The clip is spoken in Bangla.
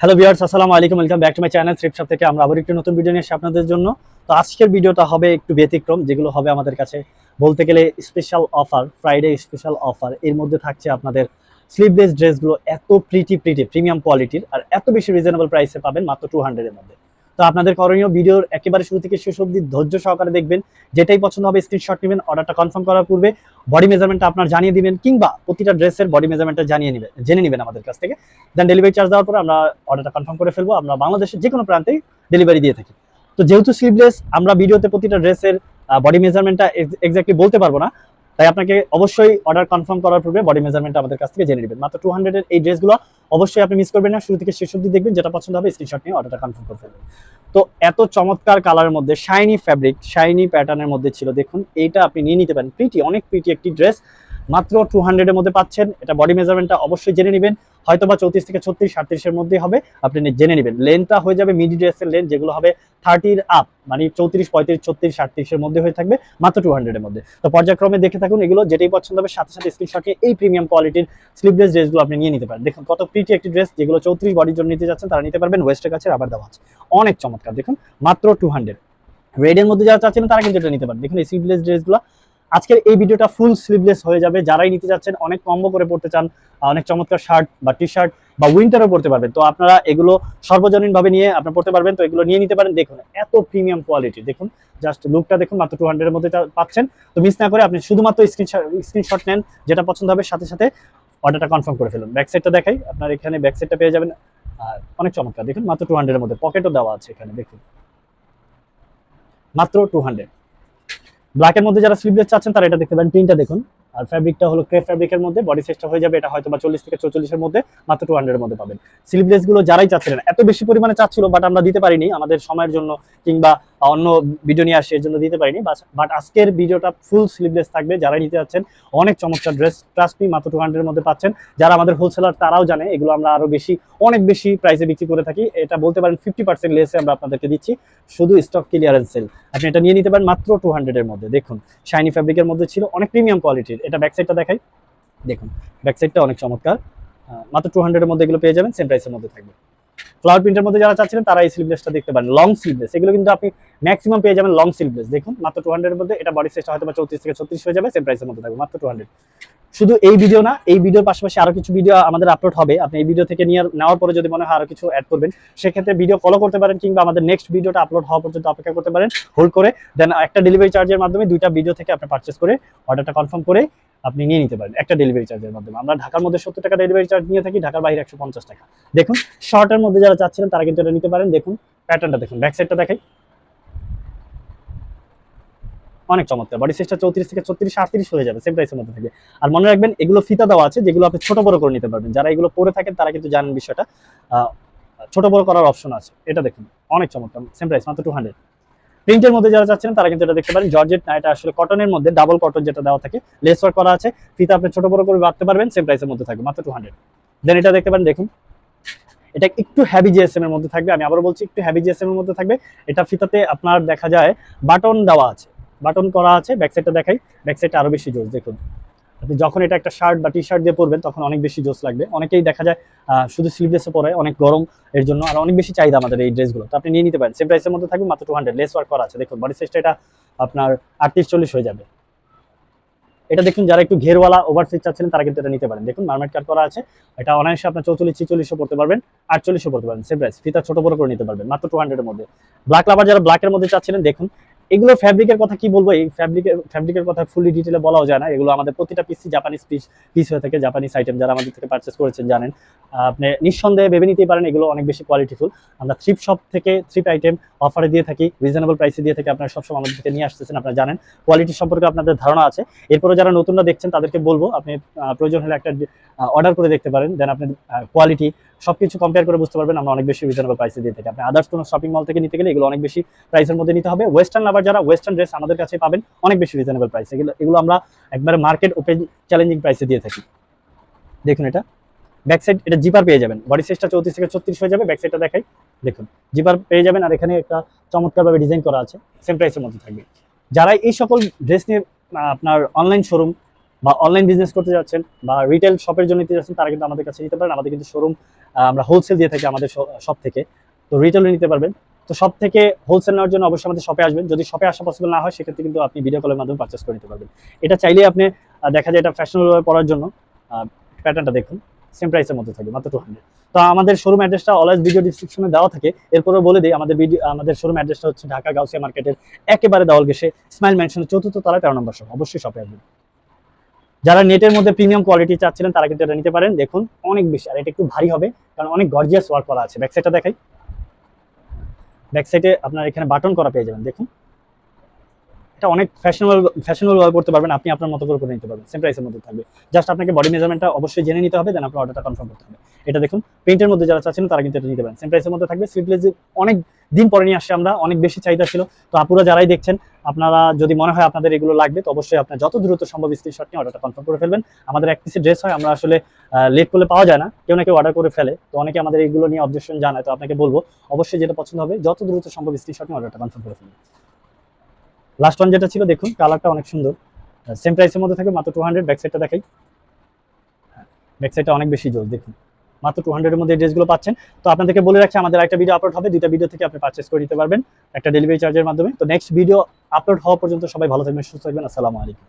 হ্যালো ভিউয়ার্স আসসালামু আলাইকুম। Welcome back to my channel shop থেকে। আমরা আবার একটি নতুন ভিডিও নিয়ে এসেছি আপনাদের জন্য। তো আজকের ভিডিওটা হবে একটু ব্যতিক্রম, যেগুলো হবে আমাদের কাছে বলতে গেলে special offer Friday special offer এর মধ্যে থাকছে আপনাদের স্লিভলেস ড্রেসগুলো এত প্রিটি প্রিটি প্রিমিয়াম কোয়ালিটির আর এত বেশি রিজনেবল প্রাইসে পাবেন মাত্র টু হান্ড্রেডের মধ্যে। তো আপনাদের করণীয় ভিডিওর একেবারে শুরু থেকে শেষ অবধি ধৈর্য সহকারে দেখবেন। যেটাই পছন্দ হবে স্ক্রিনশট নেবেন অর্ডারটা কনফার্ম করার পূর্বে বডি মেজারমেন্টটা আপনার জানিয়ে দিবেন কিংবা প্রতিটা ড্রেসের বডি মেজারমেন্টটা জানিয়ে নেবেন জেনে নেবেন আমাদের কাছ থেকে। দেন ডেলিভারি চার্জ দেওয়ার পর আমরা অর্ডারটা কনফার্ম করে ফেলব। আমরা বাংলাদেশের যে কোনো প্রান্তেই ডেলিভারি দিয়ে থাকি। তো যেহেতু স্লিভলেস আমরা ভিডিওতে প্রতিটা ড্রেসের বডি মেজারমেন্টটা এক্স্যাক্টলি বলতে পারব না। তাই আপনাকে অবশ্যই অর্ডার কনফার্ম করার পূর্বে বডি মেজারমেন্ট আমাদের কাছ থেকে জেনে নেবেন। মাত্র টু হান্ড্রেডের এই ড্রেসগুলো অবশ্যই আপনি মিস করবেন না, শুরু থেকে শেষ অব্দি দেখবেন, যেটা পছন্দ হবে স্ক্রিনশট নিয়ে অর্ডারটা কনফার্ম করে ফেলবেন। তো এত চমৎকার কালারের মধ্যে শাইনি ফ্যাব্রিক শাইনি প্যাটার্নের মধ্যে ছিল। দেখুন, এইটা আপনি নিয়ে নিতে পারেন। প্রিটি অনেক প্রিটি একটি ড্রেস মাত্র টু হান্ড্রেডের মধ্যে পাচ্ছেন। এটা বডি মেজারমেন্টটা অবশ্যই জেনে নেবেন। হয়তো বা চৌত্রিশ থেকে ছত্রিশ সাতত্রিশের মধ্যে হবে। আপনি জেনে নেবেন। লেনটা হয়ে যাবে মিডি ড্রেসের লেন যেগুলো হবে থার্টির আপ মানে চৌত্রিশ, পঁয়ত্রিশ, ছত্রিশ সাতত্রিশের মধ্যে হয়ে থাকবে, মাত্র টু হান্ড্রেডের মধ্যে। তো পর্যায়ক্রমে দেখে থাকুন, এগুলো যেটাই পছন্দ হবে, সাথে সাথে স্ক্রিনশটে এই প্রিমিয়াম কোয়ালিটির স্লিভলেস ড্রেসগুলো আপনি নিয়ে নিতে পারেন। দেখুন, কত প্রিটি একটি ড্রেস যেগুলো চৌত্রিশ বডির জন্য নিতে যাচ্ছেন, তারা নিতে পারবেন। ওয়েস্টের কাছে আবার দেওয়া আছে। অনেক চমৎকার। দেখুন, মাত্র টু হান্ড্রেড রেডের মধ্যে যারা চাচ্ছেন, তারা কিন্তু এটা নিতে পারেন। দেখুন, এই স্লিভলেস ড্রেসগুলো আজকের এই ভিডিওটা ফুল স্লিভলেস হয়ে যাবে। যারাই নিতে যাচ্ছেন, অনেক কম্বো করে পড়তে চান অনেক চমৎকার শার্ট বা টি শার্ট বা উইন্টারও পড়তে পারবেন। তো আপনারা এগুলো সর্বজনীনভাবে নিয়ে আপনারা পড়তে পারবেন, তো এগুলো নিয়ে নিতে পারেন। দেখুন, এত প্রিমিয়াম কোয়ালিটি দেখুন জাস্ট লুকটা দেখুন, মাত্র টু হান্ড্রেডের মধ্যে পাচ্ছেন। তো মিস না করে আপনি শুধুমাত্র স্ক্রিনশট স্ক্রিনশট নেন, যেটা পছন্দ হবে, সাথে সাথে অর্ডারটা কনফার্ম করে ফেলুন। ব্যাক সাইডটা দেখাই, আপনার এখানে ব্যাক সাইডটা পেয়ে যাবেন। আর অনেক চমৎকার, দেখুন, মাত্র টু হান্ড্রেডের মধ্যে। পকেটও দেওয়া আছে এখানে, দেখুন। মাত্র টু হান্ড্রেড ব্ল্যাকের মধ্যে যারা স্লিভলেস চাচ্ছেন তারা এটা দেখতে পারেন। প্রিন্টটা দেখুন। আর ফ্যাব্রিকটা হলো ক্রে ফ্যাব্রিকের মধ্যে বডি সাইজটা হয়ে যাবে এটা হয়তো বা চল্লিশ থেকে চল্লিশের মধ্যে, মাত্র টু হান্ড্রেডের মধ্যে পাবেন। স্লিভলেসগুলো যারাই চাচ্ছিলেন, এত বেশি পরিমাণে চাচ্ছিল বাট আমরা দিতে পারিনি, আমাদের সময়ের জন্য কিংবা অন্য ভিডিও নিয়ে আসি জন্য দিতে পারিনি বাট আজকের ভিডিওটা ফুল স্লিভলেস থাকবে যারা নিতে যাচ্ছেন, অনেক চমৎকার ড্রেস ট্রাস্ট মাত্র টু হান্ড্রেডের মধ্যে পাচ্ছেন। যারা আমাদের হোলসেলার তারাও জানে, এগুলো আমরা আরও বেশি, অনেক বেশি প্রাইসে বিক্রি করে থাকি। এটা বলতে পারেন ফিফটি পার্সেন্ট লেসে আমরা আপনাদেরকে দিচ্ছি, শুধু স্টক ক্লিয়ারেন্স সেল আপনি এটা নিয়ে নিতে পারেন মাত্র টু হান্ড্রেডের মধ্যে। দেখুন শাইনি ফ্যাব্রিকের মধ্যে ছিল অনেক প্রিমিয়াম কোয়ালিটির এটা ব্যাক সাইডটা দেখাই। দেখুন। ব্যাক সাইডটা অনেক চমৎকার। মাত্র টু হান্ড্রেডের মধ্যে এগুলো পেয়ে যাবেন সেম প্রাইসের মধ্যে থাকবে। ফ্লাওয়ার প্রিন্টের মধ্যে যারা চাচ্ছিলেন তারা এই স্লিভলেসটা দেখতে পারেন। লং স্লিভলেস এগুলো কিন্তু আপনি ম্যাক্সিমাম পেয়ে যাবেন লং স্লিভলেস দেখুন, মাত্র টু হান্ড্রেডের মধ্যে এটা বডি সাইজটা হয়তো চৌত্রিশ থেকে ছত্রিশ হয়ে যাবে সেম প্রাইসের মধ্যে থাকবে, মাত্র টু হান্ড্রেড শুধু এই ভিডিও না, এই ভিডিওর পাশাপাশি আরও কিছু ভিডিও আমাদের আপলোড হবে। আপনি এই ভিডিও থেকে নিয়ে নেওয়ার পরে যদি মনে হয় আরও কিছু অ্যাড করবেন, সেক্ষেত্রে ভিডিও ফলো করতে পারেন কিংবা আমাদের নেক্সট ভিডিওটা আপলোড হওয়া পর্যন্ত অপেক্ষা করতে পারেন। হোল্ড করে দেন একটা ডেলিভারি চার্জের মাধ্যমে দুইটা ভিডিও থেকে আপনি পারচেস করে অর্ডারটা কনফার্ম করে আপনি নিয়ে নিতে পারেন একটা ডেলিভারি চার্জের মাধ্যমে। আমরা ঢাকার মধ্যে সত্তর টাকা ডেলিভারি চার্জ নিয়ে থাকি, ঢাকার বাইরে একশো পঞ্চাশ টাকা। দেখুন শর্টের মধ্যে যারা চাচ্ছিলেন, তারা কিন্তু এটা নিতে পারেন। দেখুন প্যাটার্নটা দেখুন ব্যাক সাইডটা দেখাই। অনেক চমৎকার। বডি সাইজটা চৌত্রিশ থেকে ছত্রিশ, আটত্রিশ হয়ে যাবে সেম প্রাইসের মধ্যে থাকবে। আর মনে রাখবেন, এগুলো ফিতা দেওয়া আছে, যেগুলো আপনি ছোট বড় করে নিতে পারবেন। যারা এগুলো পরে থাকেন, তারা কিন্তু জানেন বিষয়টা। ছোট বড় করার অপশন আছে। এটা দেখুন, অনেক চমৎকার সেম প্রাইস মাত্র টু হান্ড্রেড প্রিন্টের মধ্যে যারা চাচ্ছেন, তারা কিন্তু এটা দেখতে পারেন। জর্জেট না, এটা আসলে কটনের মধ্যে ডাবল কটন যেটা দেওয়া থাকে লেস ওয়ার্ক করা আছে। ফিতে আপনি ছোট বড় করে বাঁধতে পারবেন সেম প্রাইসের মধ্যে থাকবে, মাত্র টু হান্ড্রেড দেন এটা দেখতে পারেন, দেখুন। এটা একটু হ্যাভি জিএসএম এর মধ্যে থাকবে, আমি আবার বলছি, একটু হ্যাভি জিএসএম এর মধ্যে থাকবে। এটা ফিতাতে আপনার দেখা যায় বাটন দেওয়া আছে। বাটন করা আছে ব্যাক সাইডটা দেখাই। ব্যাক সাইডটা আরও বেশি জোর, দেখুন। আপনি যখন এটা একটা শার্ট বা টি শার্ট দিয়ে পরবেন, তখন অনেক বেশি জোস লাগবে। অনেকেই দেখা যায় শুধু স্লিভলেসে পরে, অনেক গরম এর জন্য আর অনেক বেশি চাহিদা আমাদের এই ড্রেসগুলো তো আপনি নিয়ে নিতে পারেন। সেম প্রাইসের মধ্যে থাকবে মাত্র টু হান্ড্রেড লেস ওয়ার্ক করা আছে। দেখুন বডি সাইজটা এটা আপনার আটত্রিশ, চল্লিশ হয়ে যাবে। এটা দেখুন, যারা একটু ঘেরওয়ালা ওভার সাইজ চাচ্ছিলেন, তারা কিন্তু এটা নিতে পারেন। দেখুন মার্মেট কাট করা আছে। এটা অনায়াসে আপনার চৌচল্লিশ ছিচল্লিশও পড়তে পারবেন আটচল্লিশও পড়তে পারবেন। সেম প্রাইস ফিতা ছোট বড় করে নিতে পারবেন, মাত্র টু হান্ড্রেডের মধ্যে। ব্ল্যাক লাভার যারা ব্ল্যাকের মধ্যে চাচ্ছিলেন, দেখুন এগুলো ফ্যাব্রিকের কথা কি বলব? এই ফ্যাব্রিকের ফ্যাব্রিকের কথা ফুলি ডিটেলে বলাও যায় না। এগুলো আমাদের প্রতিটা পিসি জাপানিজ পিস পিস হয়ে থাকে। জাপানিজ আইটেম যারা আমাদের থেকে পারচেস করেছেন জানেন। আপনি নিঃসন্দেহে ভেবে নিতেই পারেন এগুলো অনেক বেশি কোয়ালিটিফুল আমরা থ্রিপ শপ থেকে থ্রিপ আইটেম অফারে দিয়ে থাকি রিজনেবল প্রাইসে দিয়ে থাকি। আপনারা সবসময় আমাদের থেকে নিয়ে আসতেছেন, আপনারা জানেন। কোয়ালিটি সম্পর্কে আপনাদের ধারণা আছে। এরপরে যারা নতুনরা দেখছেন, তাদেরকে বলব, আপনি প্রয়োজন হলে একটা অর্ডার করে দেখতে পারেন। দেন আপনি কোয়ালিটি সবকিছু কম্পেয়ার করে বুঝতে পারবেন, আমরা অনেক বেশি রিজনেবল প্রাইসে দিয়ে থাকি। আপনি আদার্স কোনো শপিং মল থেকে নিতে গেলে এগুলো অনেক বেশি প্রাইসের মধ্যে নিতে হবে। ওয়েস্টার্ন আবার যারা ওয়েস্টার্ন ড্রেস আমাদের কাছে পাবেন, অনেক বেশি রিজনেবল প্রাইস এগুলো এগুলো আমরা একবারে মার্কেট ওপেন চ্যালেঞ্জিং প্রাইসে দিয়ে থাকি। দেখুন এটা। ব্যাক সাইড এটা জিপার পেয়ে যাবেন। বডি সাইজটা চৌত্রিশ থেকে ছত্রিশ হয়ে যাবে ব্যাক সাইডটা দেখাই। দেখুন জিপার পেয়ে যাবেন আর এখানে একটা চমৎকারভাবে ডিজাইন করা আছে সেম প্রাইসের মধ্যে থাকবে। যারা এই সকল ড্রেস নিয়ে আপনার অনলাইন শোরুম বা অনলাইন বিজনেস করতে যাচ্ছেন বা রিটেল শপের জন্য নিতে যাচ্ছেন, তারা কিন্তু আমাদের কাছে নিতে পারেন। আমাদের কিন্তু শোরুম আমরা হোলসেল দিয়ে থাকি আমাদের সব থেকে। তো রিটেলও নিতে পারবেন। তো সব থেকে হোলসেল নেওয়ার জন্য অবশ্যই আমাদের শপে আসবেন। যদি শপে আসা পসিবল না হয়, সেক্ষেত্রে কিন্তু আপনি ভিডিও কলের মাধ্যমে পারচেস করে নিতে পারবেন। এটা চাইলে আপনি দেখা যায় এটা ফ্যাশনেবল পড়ার জন্য প্যাটার্নটা দেখুন। সেম প্রাইসের মধ্যে থাকবে মাত্র টু হান্ড্রেড তো আমাদের শোরুম অ্যাড্রেসটা অলওয়েজ ভিডিও ডিসক্রিপশনে দেওয়া থাকে। এরপরে বলে দিই, আমাদের ভিডিও আমাদের শোরুম অ্যাড্রেসটা হচ্ছে ঢাকা গাউসিয়া মার্কেটের একেবারে দেওয়াল গেছে স্মাইল ম্যানশনের চতুর্থ তলায় তেরো নম্বর শপ অবশ্যই শপে আসবেন। যারা নেটের মধ্যে প্রিমিয়াম কোয়ালিটি চাচ্ছিলেন, তারা কিন্তু এটা নিতে পারেন। দেখুন, অনেক বেশি, আর এটা একটু ভারী হবে, কারণ অনেক গর্জিয়াস ওয়ার্ক করা আছে। ব্যাকসাইডটা দেখাই। ব্যাকসাইডে আপনার এখানে বাটন করা পেয়ে যাবেন, দেখুন। এটা অনেক ফ্যাশনেবল ফ্যাশনেবল ভাবে করতে পারবেন, আপনি আপনার মতো করে করে নিতে পারবেন। সেম প্রাইসের মধ্যে থাকবে। জাস্ট আপনাকে বডি মেজারমেন্টটা অবশ্যই জেনে নিতে হবে দেন আপনার অর্ডারটা কনফার্ম করতে হবে। এটা দেখুন প্রিন্টের মধ্যে যারা চাচ্ছেন তারা কিন্তু এটা নিতে পারেন। সেম প্রাইসের মধ্যে থাকবে স্লিপলেস অনেক দিন পরে নিয়ে আসছে আমরা, অনেক বেশি চাহিদা ছিল। তো আপুরা যারাই দেখছেন, আপনারা যদি মনে হয় আপনাদের এগুলো লাগবে, তো অবশ্যই আপনার যত দ্রুত সম্ভব স্ক্রিনশট নিয়ে অর্ডারটা কনফার্ম করে ফেলবেন। আমাদের এক পিসের ড্রেস হয়, আমরা আসলে লেট করলে পাওয়া যায় না। কেউ না কেউ অর্ডার করে ফেলে। তো অনেকে আমাদের এগুলো নিয়ে অবজেকশন জানায়, তো আপনাকে বলব, অবশ্যই যেটা পছন্দ হবে, যত দ্রুত সম্ভব স্ক্রিনশট নিয়ে অর্ডারটা কনফার্ম করে ফেলবেন লাস্ট ওয়ান যেটা ছিল, দেখুন কালারটা অনেক সুন্দর। সেম প্রাইসের মধ্যে থাকবে, মাত্র টু হান্ড্রেড ব্যাক সাইডটা দেখাই। ব্যাক সাইডটা অনেক বেশি জোর, দেখুন। মাত্র টু হান্ড্রেডের মধ্যে ড্রেসগুলো পাচ্ছেন। তো আপনাদেরকে বলে রাখছি, আমাদের একটা ভিডিও আপলোড হবে, দুইটা ভিডিও থেকে আপনি পারচেস করে দিতে পারবেন, একটা ডেলিভারি চার্জের মাধ্যমে। তো নেক্সট ভিডিও আপলোড হওয়া পর্যন্ত সবাই ভালো থাকবেন, সুস্থ থাকবেন, আসসালামু আলাইকুম।